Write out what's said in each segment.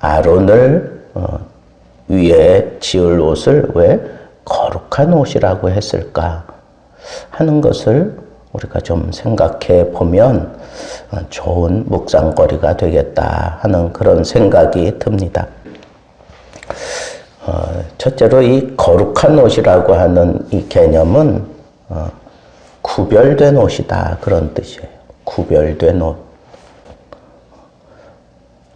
아론을 어, 위에 지을 옷을 왜 거룩한 옷이라고 했을까 하는 것을 우리가 좀 생각해 보면 어, 좋은 묵상거리가 되겠다 하는 그런 생각이 듭니다. 어, 첫째로 이 거룩한 옷이라고 하는 이 개념은 어, 구별된 옷이다 그런 뜻이에요. 구별된 옷.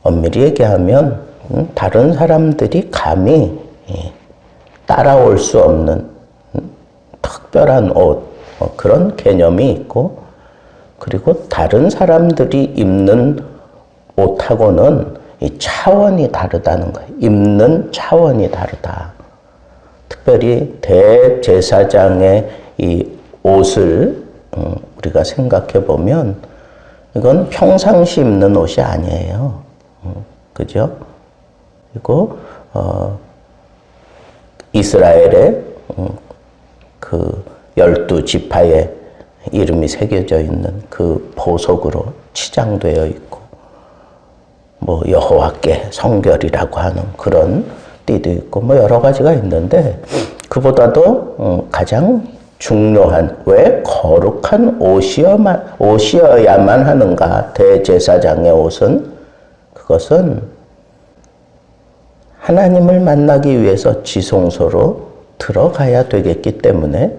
엄밀히 얘기하면 음, 다른 사람들이 감히 예, 따라올 수 없는 음, 특별한 옷 어, 그런 개념이 있고 그리고 다른 사람들이 입는 옷하고는 이 차원이 다르다는 거예요. 입는 차원이 다르다. 특별히 대제사장의 이 옷을 음, 우리가 생각해 보면 이건 평상시 입는 옷이 아니에요. 음, 그죠? 그리고 어, 이스라엘의 음, 그 열두 지파의 이름이 새겨져 있는 그 보석으로 치장되어 있고 뭐 여호와께 성결이라고 하는 그런 띠도 있고 뭐 여러 가지가 있는데 그보다도 어, 가장 중요한 왜 거룩한 옷이어만 옷이어야만 하는가 대제사장의 옷은 그것은 하나님을 만나기 위해서 지성소로 들어가야 되겠기 때문에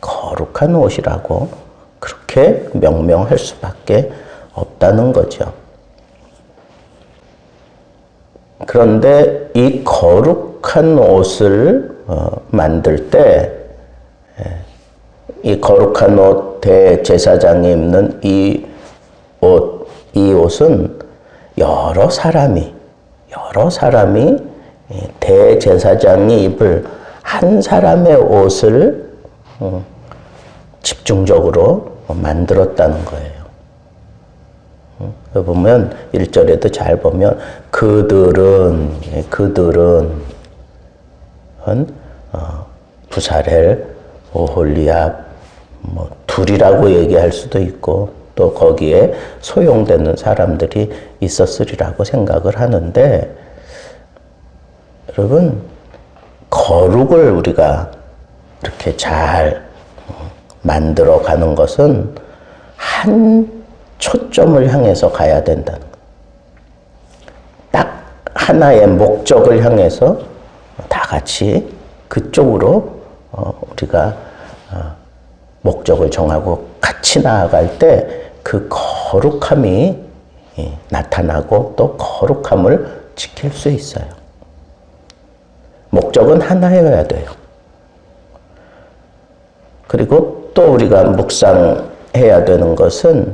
거룩한 옷이라고 그렇게 명명할 수밖에 없다는 거죠. 그런데 이 거룩한 옷을 어, 만들 때, 이 거룩한 옷 대제사장이 입는 이 옷, 이 옷은 여러 사람이, 여러 사람이 대제사장이 입을 한 사람의 옷을 어, 집중적으로 만들었다는 거예요. 보면 1절에도 잘 보면 그들은 예, 그들은 어, 부사렐, 오홀리압 뭐 둘이라고 얘기할 수도 있고 또 거기에 소용되는 사람들이 있었으리라고 생각을 하는데 여러분 거룩을 우리가 이렇게 잘 만들어 가는 것은 한 초점을 향해서 가야 된다는 것. 딱 하나의 목적을 향해서 다 같이 그쪽으로 어, 우리가 어, 목적을 정하고 같이 나아갈 때 그 거룩함이 예, 나타나고 또 거룩함을 지킬 수 있어요. 목적은 하나여야 돼요. 그리고 또 우리가 묵상해야 되는 것은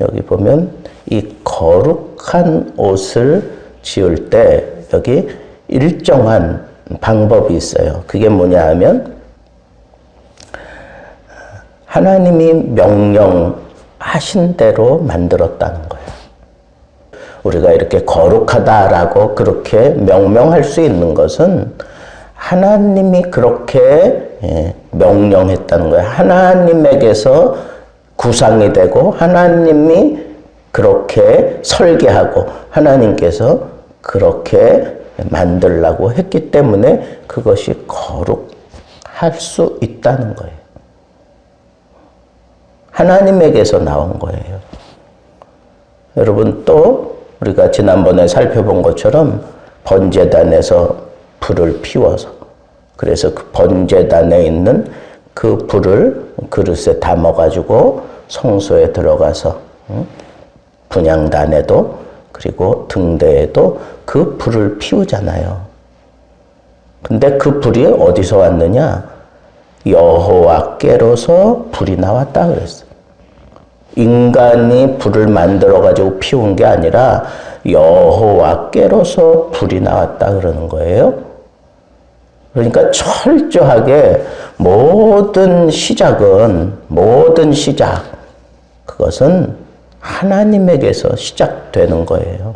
여기 보면 이 거룩한 옷을 지을 때 여기 일정한 방법이 있어요. 그게 뭐냐 하면 하나님이 명령 하신 대로 만들었다는 거예요. 우리가 이렇게 거룩하다라고 그렇게 명명할 수 있는 것은 하나님이 그렇게 예, 명령했다는 거예요. 하나님에게서 구상이 되고 하나님이 그렇게 설계하고 하나님께서 그렇게 만들라고 했기 때문에 그것이 거룩할 수 있다는 거예요. 하나님에게서 나온 거예요. 여러분 또 우리가 지난번에 살펴본 것처럼 번제단에서 불을 피워서 그래서 그 번제단에 있는 그 불을 그릇에 담아가지고 성소에 들어가서 분양단에도 그리고 등대에도 그 불을 피우잖아요. 근데 그 불이 어디서 왔느냐? 여호와께로서 불이 나왔다 그랬어. 인간이 불을 만들어 가지고 피운 게 아니라 여호와께로서 불이 나왔다 그러는 거예요. 그러니까 철저하게 모든 시작은 모든 시작 그것은 하나님에게서 시작되는 거예요.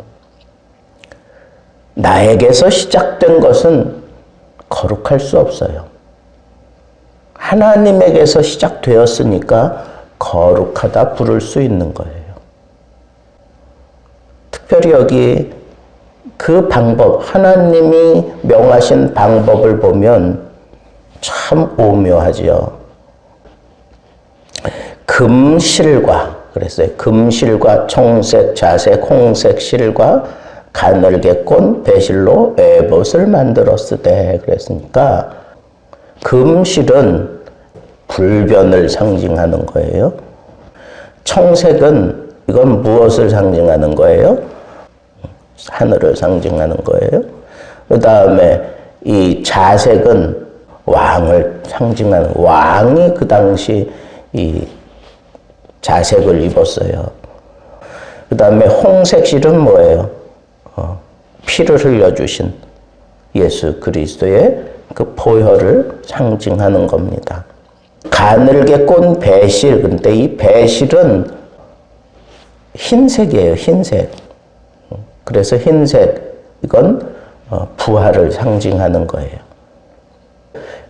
나에게서 시작된 것은 거룩할 수 없어요. 하나님에게서 시작되었으니까 거룩하다 부를 수 있는 거예요. 특별히 여기 그 방법, 하나님이 명하신 방법을 보면 참 오묘하지요. 금실과, 그랬어요. 금실과 청색, 자색, 홍색 실과 가늘게 꼰 배실로 에봇을 만들었으되 그랬으니까 금실은 불변을 상징하는 거예요. 청색은 이건 무엇을 상징하는 거예요? 하늘을 상징하는 거예요. 그 다음에 이 자색은 왕을 상징하는 왕이 그 당시 이 자색을 입었어요. 그 다음에 홍색 실은 뭐예요? 어, 피를 흘려주신 예수 그리스도의 그 보혈을 상징하는 겁니다. 가늘게 꼰 배실, 근데 이 배실은 흰색이에요, 흰색. 그래서 흰색, 이건 어, 부활을 상징하는 거예요.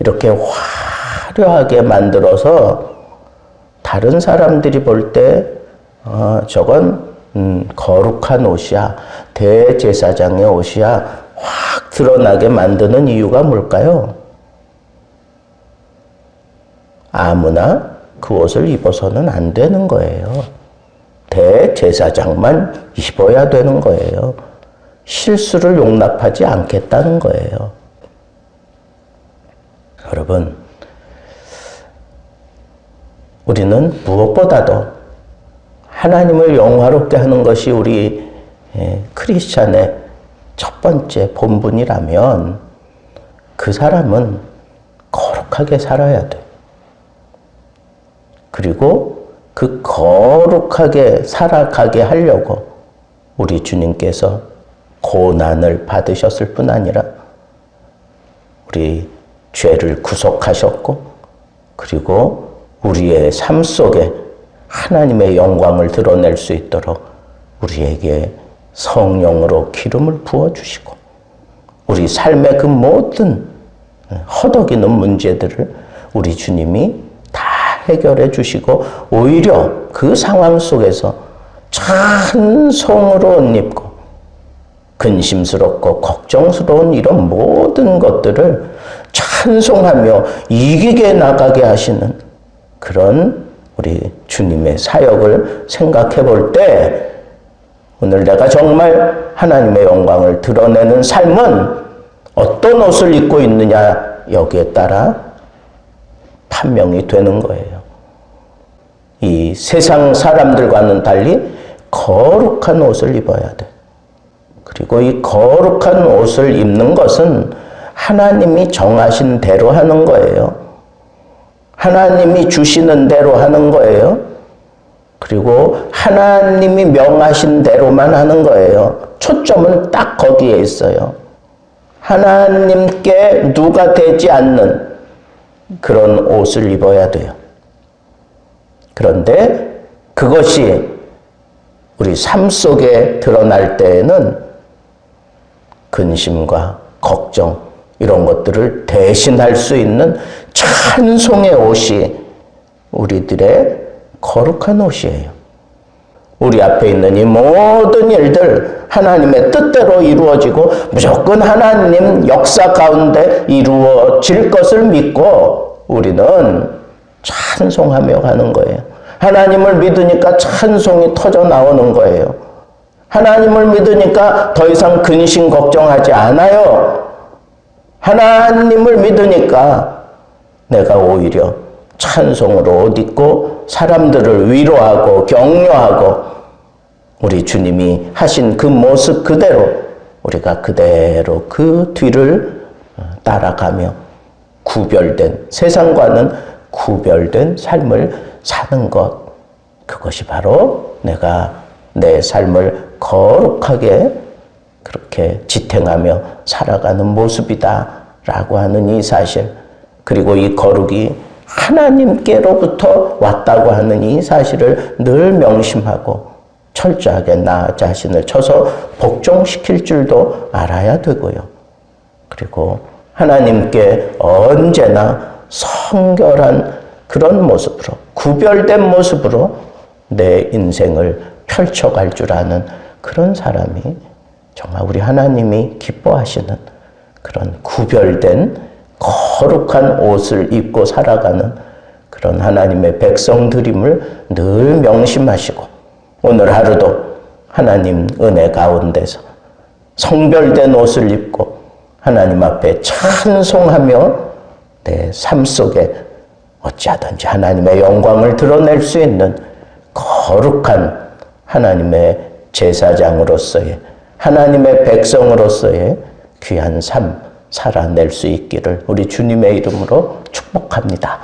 이렇게 화려하게 만들어서 다른 사람들이 볼 때, 어, 저건, 음, 거룩한 옷이야. 대제사장의 옷이야. 확 드러나게 만드는 이유가 뭘까요? 아무나 그 옷을 입어서는 안 되는 거예요. 대제사장만 입어야 되는 거예요. 실수를 용납하지 않겠다는 거예요. 여러분, 우리는 무엇보다도 하나님을 영화롭게 하는 것이 우리 예, 크리스찬의 첫 번째 본분이라면 그 사람은 거룩하게 살아야 돼. 그리고 그 거룩하게 살아가게 하려고 우리 주님께서 고난을 받으셨을 뿐 아니라 우리 죄를 구속하셨고 그리고 우리의 삶 속에 하나님의 영광을 드러낼 수 있도록 우리에게 성령으로 기름을 부어 주시고 우리 삶의 그 모든 허덕이는 문제들을 우리 주님이 다 해결해 주시고 오히려 그 상황 속에서 찬송으로 옷 입고 근심스럽고 걱정스러운 이런 모든 것들을 찬송하며 이기게 나가게 하시는 그런 우리 주님의 사역을 생각해 볼 때 오늘 내가 정말 하나님의 영광을 드러내는 삶은 어떤 옷을 입고 있느냐 여기에 따라 판명이 되는 거예요. 이 세상 사람들과는 달리 거룩한 옷을 입어야 돼. 그리고 이 거룩한 옷을 입는 것은 하나님이 정하신 대로 하는 거예요. 하나님이 주시는 대로 하는 거예요. 그리고 하나님이 명하신 대로만 하는 거예요. 초점은 딱 거기에 있어요. 하나님께 누가 되지 않는 그런 옷을 입어야 돼요. 그런데 그것이 우리 삶 속에 드러날 때에는 근심과 걱정 이런 것들을 대신할 수 있는 찬송의 옷이 우리들의 거룩한 옷이에요. 우리 앞에 있는 이 모든 일들 하나님의 뜻대로 이루어지고 무조건 하나님 역사 가운데 이루어질 것을 믿고 우리는 찬송하며 가는 거예요. 하나님을 믿으니까 찬송이 터져 나오는 거예요. 하나님을 믿으니까 더 이상 근심 걱정하지 않아요. 하나님을 믿으니까 내가 오히려 찬송으로 옷 입고 사람들을 위로하고 격려하고 우리 주님이 하신 그 모습 그대로 우리가 그대로 그 뒤를 따라가며 구별된 세상과는 구별된 삶을 사는 것 그것이 바로 내가 내 삶을 거룩하게 그렇게 지탱하며 살아가는 모습이다라고 하는 이 사실 그리고 이 거룩이 하나님께로부터 왔다고 하는 이 사실을 늘 명심하고 철저하게 나 자신을 쳐서 복종시킬 줄도 알아야 되고요. 그리고 하나님께 언제나 성결한 그런 모습으로 구별된 모습으로 내 인생을 펼쳐갈 줄 아는 그런 사람이 정말 우리 하나님이 기뻐하시는 그런 구별된 거룩한 옷을 입고 살아가는 그런 하나님의 백성들임을 늘 명심하시고 오늘 하루도 하나님 은혜 가운데서 성별된 옷을 입고 하나님 앞에 찬송하며 내 삶 속에 어찌하든지 하나님의 영광을 드러낼 수 있는 거룩한 하나님의 제사장으로서의 하나님의 백성으로서의 귀한 삶 살아낼 수 있기를 우리 주님의 이름으로 축복합니다.